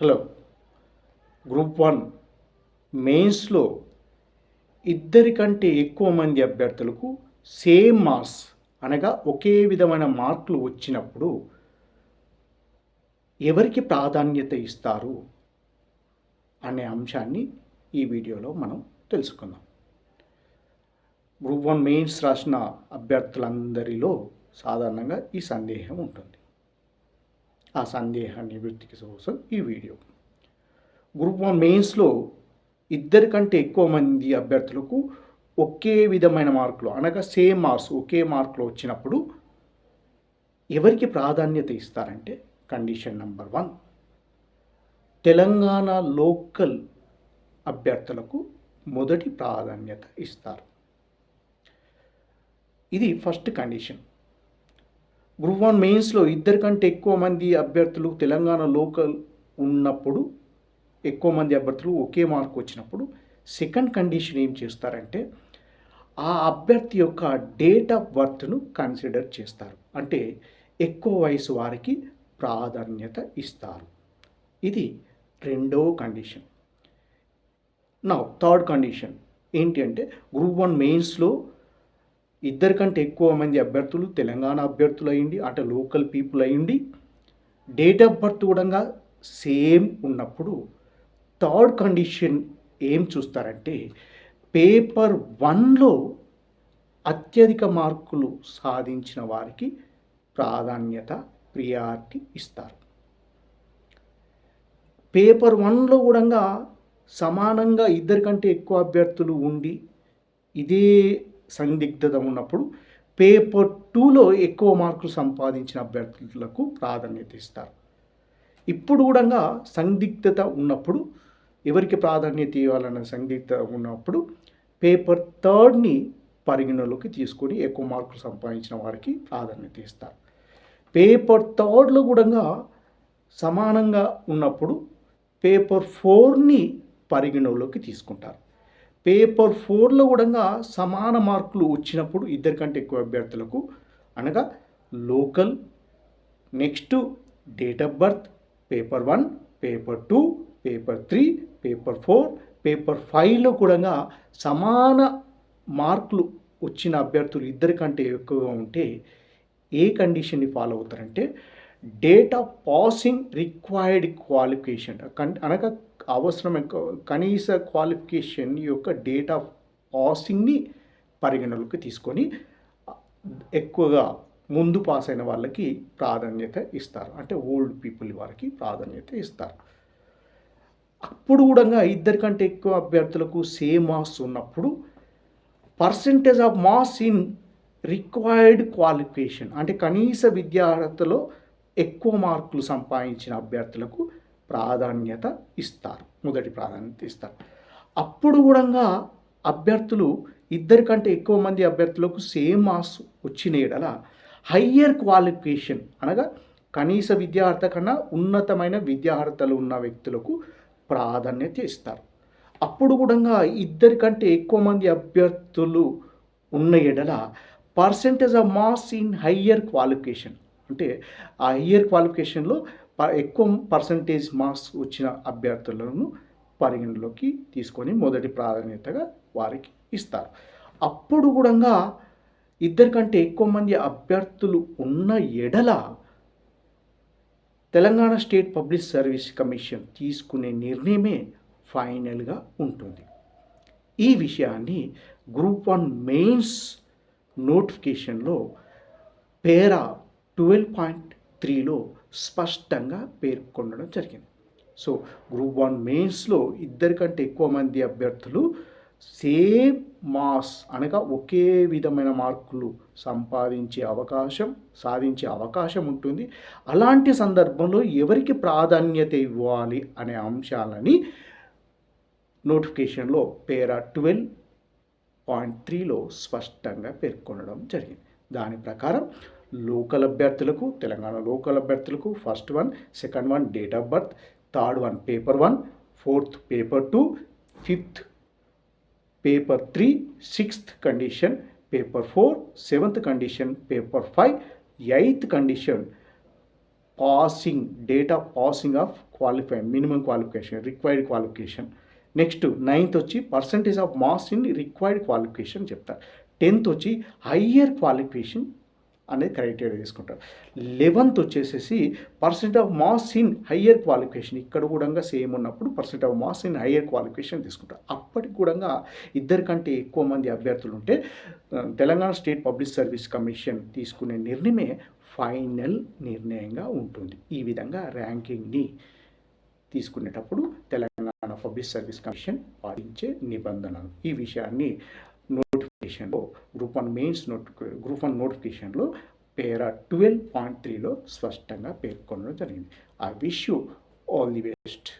Hello. Group one. మెయిన్స్లో ఇద్దరికంటే ఎక్కువ మంది అభ్యర్థులకు సేమ్ మార్క్స్ అనగా ఒకే విధమైన మార్కులు వచ్చినప్పుడు ఎవరికి ప్రాధాన్యత ఇస్తారు అనే అంశాన్ని ఈ వీడియోలో మనం తెలుసుకుందాం. గ్రూప్ వన్ మెయిన్స్ రాసిన అభ్యర్థులందరిలో సాధారణంగా ఈ సందేహం ఉంటుంది. ఆ సందేహాన్ని వృత్తికి కోసం ఈ వీడియో. గ్రూప్ వన్ మెయిన్స్లో ఇద్దరికంటే ఎక్కువ మంది అభ్యర్థులకు ఒకే విధమైన మార్కులు అనగా సేమ్ మార్క్స్ ఒకే మార్కులు వచ్చినప్పుడు ఎవరికి ప్రాధాన్యత ఇస్తారంటే condition number one Telangana local అభ్యర్థులకు మొదటి ప్రాధాన్యత ఇస్తారు. ఇది ఫస్ట్ కండిషన్ గ్రూప్ వన్ మెయిన్స్లో ఇద్దరికంటే ఎక్కువ మంది అభ్యర్థులు తెలంగాణ లోకల్ ఉన్నప్పుడు ఎక్కువ మంది అభ్యర్థులు ఒకే మార్క్ వచ్చినప్పుడు సెకండ్ కండిషన్ ఏం చేస్తారంటే ఆ అభ్యర్థి యొక్క డేట్ ఆఫ్ బర్త్ను కన్సిడర్ చేస్తారు. అంటే ఎక్కువ వయసు వారికి ప్రాధాన్యత ఇస్తారు. ఇది రెండవ కండిషన్ నా థర్డ్ కండిషన్ ఏంటి అంటే గ్రూప్ వన్ మెయిన్స్లో ఇద్దరికంటే ఎక్కువ మంది అభ్యర్థులు తెలంగాణ అభ్యర్థులు అయ్యింది అంటే లోకల్ పీపుల్ అయ్యింది. డేట్ ఆఫ్ బర్త్ కూడా సేమ్ ఉన్నప్పుడు థర్డ్ కండిషన్ ఏం చూస్తారంటే పేపర్ వన్లో అత్యధిక మార్కులు సాధించిన వారికి ప్రాధాన్యత ప్రియారిటీ ఇస్తారు. పేపర్ వన్లో కూడా సమానంగా ఇద్దరికంటే ఎక్కువ అభ్యర్థులు ఉండి ఇదే సందిగ్ధత ఉన్నప్పుడు పేపర్ టూలో ఎక్కువ మార్కులు సంపాదించిన అభ్యర్థులకు ప్రాధాన్యత ఇస్తారు. ఇప్పుడు కూడా సందిగ్ధత ఉన్నప్పుడు ఎవరికి ప్రాధాన్యత ఇవ్వాలన్న సందిగ్ధత ఉన్నప్పుడు పేపర్ థర్డ్ని పరిగణలోకి తీసుకొని ఎక్కువ మార్కులు సంపాదించిన వారికి ప్రాధాన్యత ఇస్తారు. పేపర్ థర్డ్లో కూడా సమానంగా ఉన్నప్పుడు పేపర్ ఫోర్ని పరిగణలోకి తీసుకుంటారు. పేపర్ ఫోర్లో కూడా సమాన మార్కులు వచ్చినప్పుడు ఇద్దరికంటే ఎక్కువ అభ్యర్థులకు అనగా local next date of birth paper one paper two paper three paper four paper ఫైవ్లో కూడా సమాన మార్కులు వచ్చిన అభ్యర్థులు ఇద్దరికంటే ఎక్కువగా ఉంటే ఏ కండిషన్ని follow అవుతారంటే date of passing required qualification. అనగా అవసరం కనీస క్వాలిఫికేషన్ యొక్క డేట్ ఆఫ్ పాసింగ్ని పరిగణలోకి తీసుకొని ఎక్కువగా ముందు పాస్ అయిన వాళ్ళకి ప్రాధాన్యత ఇస్తారు. అంటే ఓల్డ్ పీపుల్ వారికి ప్రాధాన్యత ఇస్తారు. అప్పుడు కూడా ఇద్దరికంటే ఎక్కువ అభ్యర్థులకు సేమ్ మార్క్స్ ఉన్నప్పుడు percentage of marks in required qualification అంటే కనీస విద్యార్హతలో ఎక్కువ మార్కులు సంపాదించిన అభ్యర్థులకు ప్రాధాన్యత ఇస్తారు. మొదటి ప్రాధాన్యత ఇస్తారు. అప్పుడు కూడా అభ్యర్థులు ఇద్దరికంటే ఎక్కువ మంది అభ్యర్థులకు సేమ్ మార్క్స్ వచ్చిన ఎడల హయ్యర్ క్వాలిఫికేషన్ అనగా కనీస విద్యార్థి కన్నా ఉన్నతమైన విద్యార్హతలు ఉన్న వ్యక్తులకు ప్రాధాన్యత ఇస్తారు. అప్పుడు కూడా ఇద్దరికంటే ఎక్కువ మంది అభ్యర్థులు ఉన్న ఎడల percentage of marks in higher qualification అంటే ఆ హయ్యర్ క్వాలిఫికేషన్లో ఎక్కువ పర్సంటేజ్ మార్క్స్ వచ్చిన అభ్యర్థులను పరిగణలోకి తీసుకొని మొదటి ప్రాధాన్యతగా వారికి ఇస్తారు. అప్పుడు కూడా ఇద్దరికంటే ఎక్కువ మంది అభ్యర్థులు ఉన్న ఎడల Telangana state public service commission తీసుకునే నిర్ణయమే ఫైనల్గా ఉంటుంది. ఈ విషయాన్ని గ్రూప్ వన్ మెయిన్స్ నోటిఫికేషన్లో పేరా ట్వెల్వ్ పాయింట్ త్రీలో స్పష్టంగా పేర్కొనడం జరిగింది. సో గ్రూప్ వన్ మెయిన్స్లో ఇద్దరికంటే ఎక్కువ మంది అభ్యర్థులు సేమ్ మాస్ అనగా ఒకే విధమైన మార్కులు సంపాదించే అవకాశం సాధించే అవకాశం ఉంటుంది. అలాంటి సందర్భంలో ఎవరికి ప్రాధాన్యత ఇవ్వాలి అనే అంశాలని నోటిఫికేషన్లో పేరా ట్వెల్వ్ పాయింట్ త్రీలో స్పష్టంగా పేర్కొనడం జరిగింది. దాని ప్రకారం లోకల్ అభ్యర్థులకు తెలంగాణ లోకల్ అభ్యర్థులకు first one second one date of birth third one paper one fourth paper two fifth paper three sixth condition paper four seventh condition paper five eighth condition passing date of passing of qualify minimum qualification required qualification next ninth వచ్చి percentage of marks in required qualification చెప్తారు. Tenth వచ్చి higher qualification అనేది criteria తీసుకుంటారు. Eleventh వచ్చేసేసి percent of marks in higher qualification ఇక్కడ కూడా same ఉన్నప్పుడు percent of marks in higher qualification తీసుకుంటారు. అప్పటికి కూడా ఇద్దరికంటే ఎక్కువ మంది అభ్యర్థులు ఉంటే Telangana state public service commission తీసుకునే నిర్ణయమే ఫైనల్ నిర్ణయంగా ఉంటుంది. ఈ విధంగా ర్యాంకింగ్ని తీసుకునేటప్పుడు తెలంగాణ పబ్లిక్ సర్వీస్ కమిషన్ పాటించే నిబంధనలు. ఈ విషయాన్ని నోటిఫికేషన్లో గ్రూప్ వన్ మెయిన్స్ నోటి గ్రూప్ వన్ నోటిఫికేషన్లో పేరా ట్వెల్వ్ పాయింట్ త్రీలో స్పష్టంగా పేర్కొనడం జరిగింది. I wish you all the best